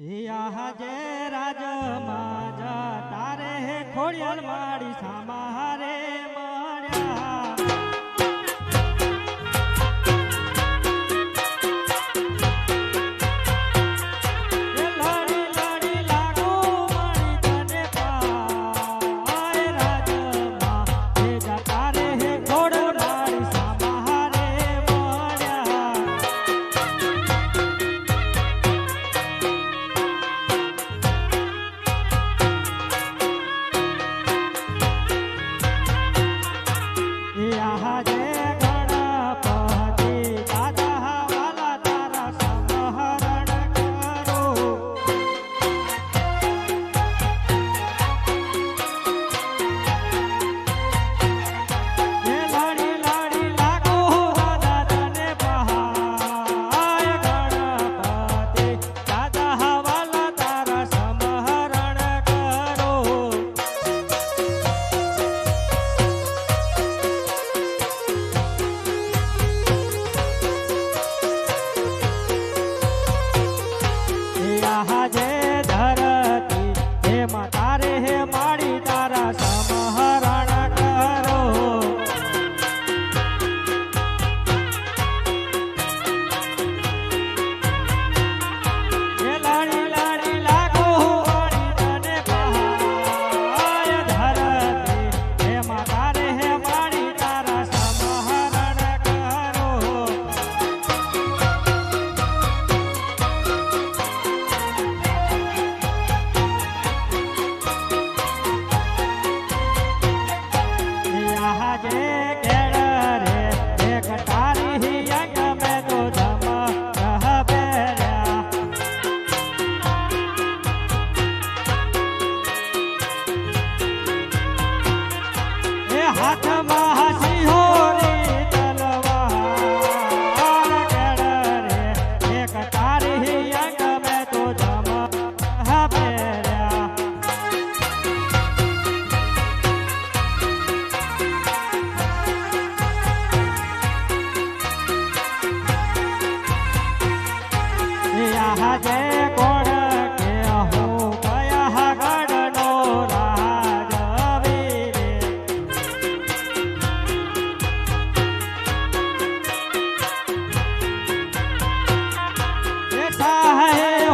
હાજે રાજમાં જા તારે હે ખોડિયાલ માડી સામા હારે.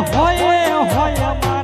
欢迎欢迎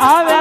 આવ્યા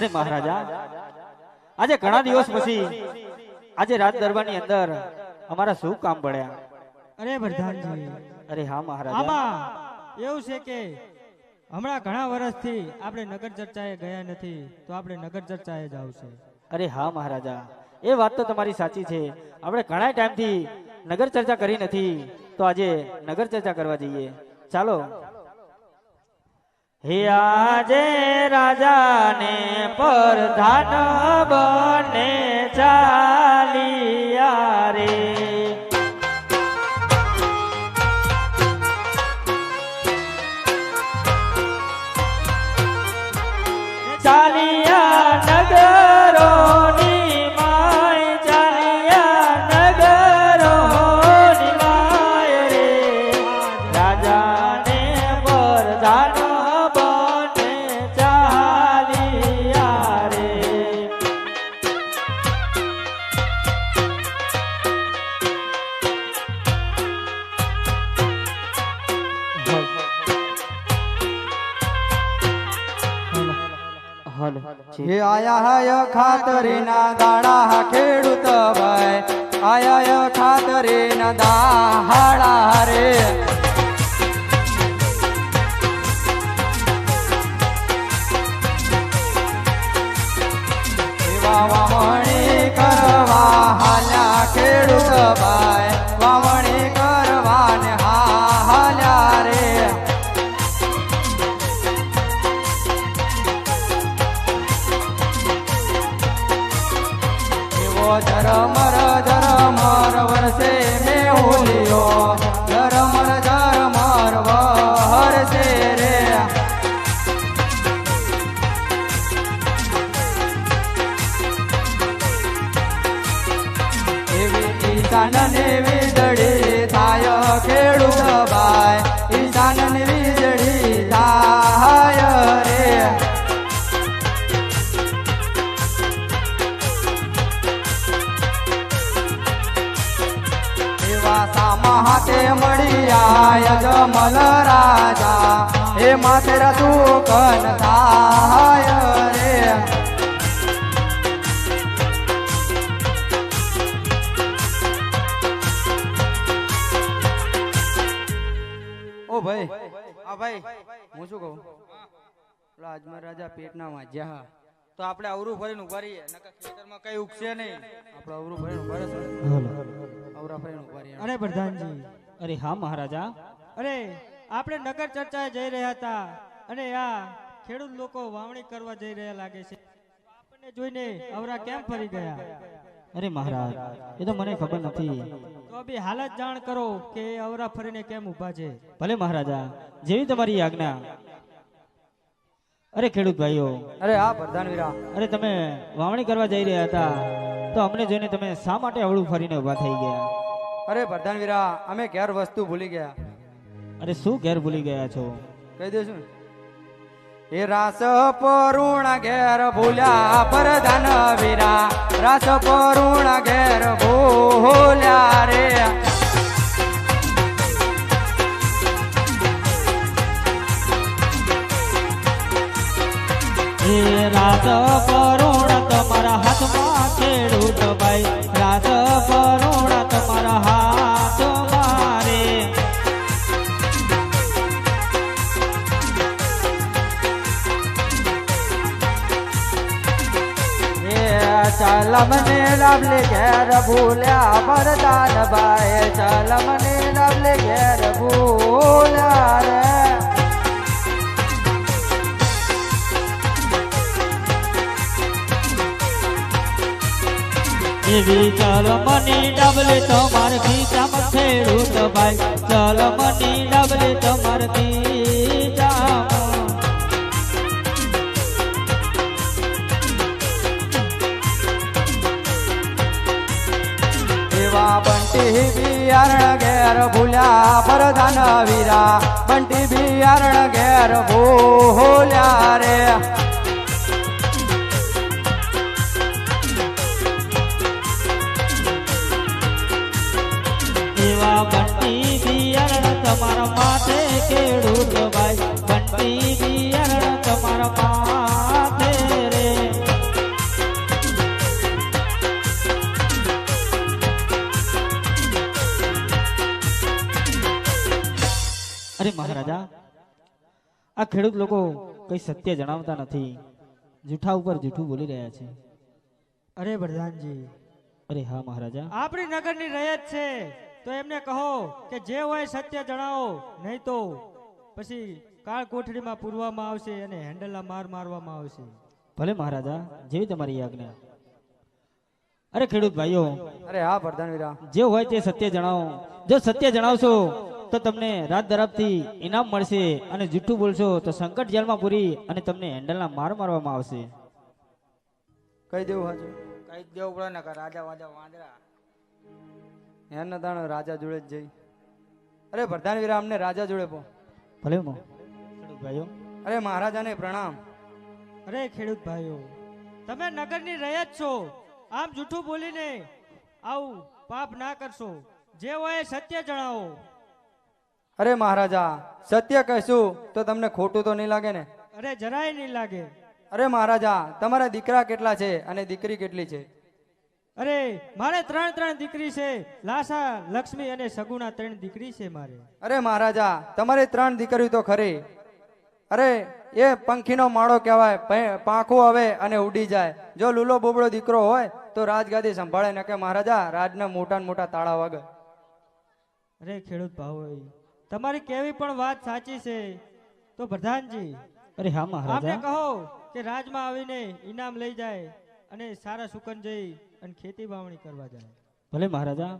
અરે મહારાજા આજે ઘણા દિવસ પછી આજે રાજ દરબારની અંદર અમારા શું કામ પડ્યા? અરે પ્રધાનજી અરે હા મહારાજ. આમાં એવું છે કે હમણાં ઘણા વર્ષથી આપણે નગર ચર્ચાએ ગયા નથી તો આપણે નગર ચર્ચાએ જ આવશે. અરે હા મહારાજા એ વાત તો તમારી સાચી છે. આપણે ઘણા ટાઈમથી નગર ચર્ચા કરી નથી તો આજે નગર ચર્ચા કરવા જઈએ. ચાલો હે આજે રાજાને પરધાન બને ચાલિયા રે. આયા ખાતરીના દાડા ખેડૂત ભાઈ. આયા ખાતરીના દાહાડા ધરમર ધરમર વરસે મેં હોલિયો ધરમર ધરમર હાથે મળી આય જમલ રાજા. હે માથે તું કન રે. ઓ ભાઈ, આ ભાઈ, હું શું કહું? અજમર રાજા પેટના વાંજ્યા તો આપણે અવરું ભરીને ઊભા રહીએ, નકર ખેતરમાં કઈ ઉગશે નહીં. આપણે અવરું ભરીને ઊભા રહેશે. અરે પ્રધાનજી. અરે હા મહારાજા. અરે આપણે નગર ચર્ચાએ જઈ રહ્યા હતા. અને આ ખેડૂત લોકો વાવણી કરવા જઈ રહ્યા લાગે છે. આપણને જોઈને અવરા કેમ ફરી ગયા? અરે મહારાજ એ તો મને ખબર નથી. તો બી હાલત જાણ કરો કે અવરા ફરીને કેમ ઊભા છે. ભલે મહારાજા જેવી તમારી આજ્ઞા. અરે ખેડૂત ભાઈઓ. અરે હા પ્રધાન વીરા અરે તમે વાવણી કરવા જઈ રહ્યા હતા. તો અમને જોઈને તમે શા માટે અવળું ફરીને ઊભા થઈ ગયા? અરે પ્રધાનવીરા અમે ઘેર વસ્તુ ભૂલી ગયા. અરે શું ઘેર ભૂલી ગયા છો? કહી દેશું એ રાસ પરુણ ઘેર ભૂલ્યા પ્રધાન વીરા રાસ પરુણ ઘેર ભૂલ્યા રે. રાત કરુણ તમારા હાથમાં ખેડૂત ભાઈ, રાત કરોડા તમારા હાથ મારે ચાલ મને લાભલે ઘેર ભૂલ્યા વરદાન ભાઈ ચાલ મને લાભલે ઘેર ભૂલ્યા એવી ચલ મની ડબલે તમાર ખીચામાં ખેડૂત ભાઈ ચાલ મની ડબલે તમાર ખીચામાં એવા બંટી બિયારણ ઘેર ભૂલ્યા વરદાન વીરા. બંટી બિયારણ ઘેર ભૂલ્યા રે. તમારા માથે ખેડૂત ભાઈ બંટી બિયારણ તમારા માથે રે. અરે મહારાજા આ ખેડૂત લોકો કઈ સત્ય જણાવતા નથી. જૂઠા ઉપર જૂઠું બોલી રહ્યા છે. અરે પ્રધાનજી. અરે હા મહારાજા. આપણી નગરની રયત છે. તો એમને કહો કે જે હોય સત્ય જણાવો નહીં તો પછી કાળ કોઠડીમાં પૂરવામાં આવશે અને હેન્ડલના માર મારવામાં આવશે. ભલે મહારાજા જેવી તમારી આજ્ઞા. અરે ખેડૂત ભાઈઓ અરે હા પ્રધાન જે હોય તે સત્ય જણાવો. જો સત્ય જણાવશો તો તમને રાત દરાબથી ઇનામ મળશે અને જૂઠું બોલશો તો સંકટ જેલમાં પૂરી અને તમને હેન્ડલના માર મારવામાં આવશે. કઈ દેવું હાજુ. કઈ દેવું પડે ને રાજા વાજા વાંદરા. એના તાણે રાજા જોડે જ જઈ. અરે પ્રધાન વીરા અમને રાજા જોડે પો. ભલે મો. ખેડૂત ભાઈઓ. અરે મહારાજાને પ્રણામ. અરે ખેડૂત ભાઈઓ તમે નગરની રયત છો. આમ જૂઠું બોલીને આવું પાપ ના કરશો. જે હોય એ સત્ય જણાવો. અરે મહારાજા સત્ય કહીશું તો તમને ખોટું તો નહીં લાગે ને? અરે જરાય નહીં લાગે. અરે મહારાજા તમારા દીકરા કેટલા છે અને દીકરી કેટલી છે? અરે મારે ત્રણ ત્રણ દીકરી છે. લાસા લક્ષ્મી અને સગુણા ત્રણ દીકરી છે મારે. અરે મહારાજા તમારી ત્રણ દીકરી તો ખરી. અરે એ પંખીનો માળો કહેવાય પાંખું આવે અને ઉડી જાય. જો લૂલો બોબડો દીકરો હોય તો રાજગાદી સંભાળે ને કે મહારાજા રાજના મોટા મોટા તાળા વાગે અરે ખેડૂત ભાવ તમારી કેવી પણ વાત સાચી છે. તો પ્રધાનજી અરે હા આપને મહારાજા કહો કે રાજમાં આવીને ઇનામ લઈ જાય અને સારા સુકન જઈ અને ખેતી વાવણી કરવા જાય. ભલે મહારાજા.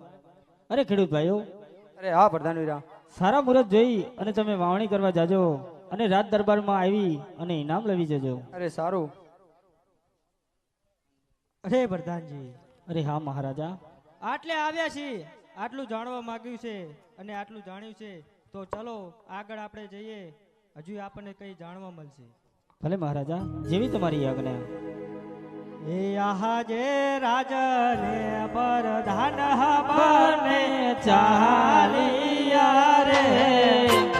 અરે ખેડૂત ભાઈઓ અરે હા પ્રધાન વીરા. સારા મુહૂર્ત જોઈ અને તમે વાવણી કરવા જાજો અને રાત દરબારમાં આવી અને ઇનામ લઈ જજો. અરે સારું. અરે પ્રધાનજી. અરે હા મહારાજા. આટલે આવ્યા છીએ. આટલું જાણવા માંગ્યું છે અને આટલું જાણ્યું છે તો ચલો આગળ આપણે જઈએ. હજુ આપણને કંઈ જાણવા મળશે. ભલે મહારાજા જેવી તમારી આજ્ઞા. એ આહા જે રાજને પરધાન બને ચાલિયા રે.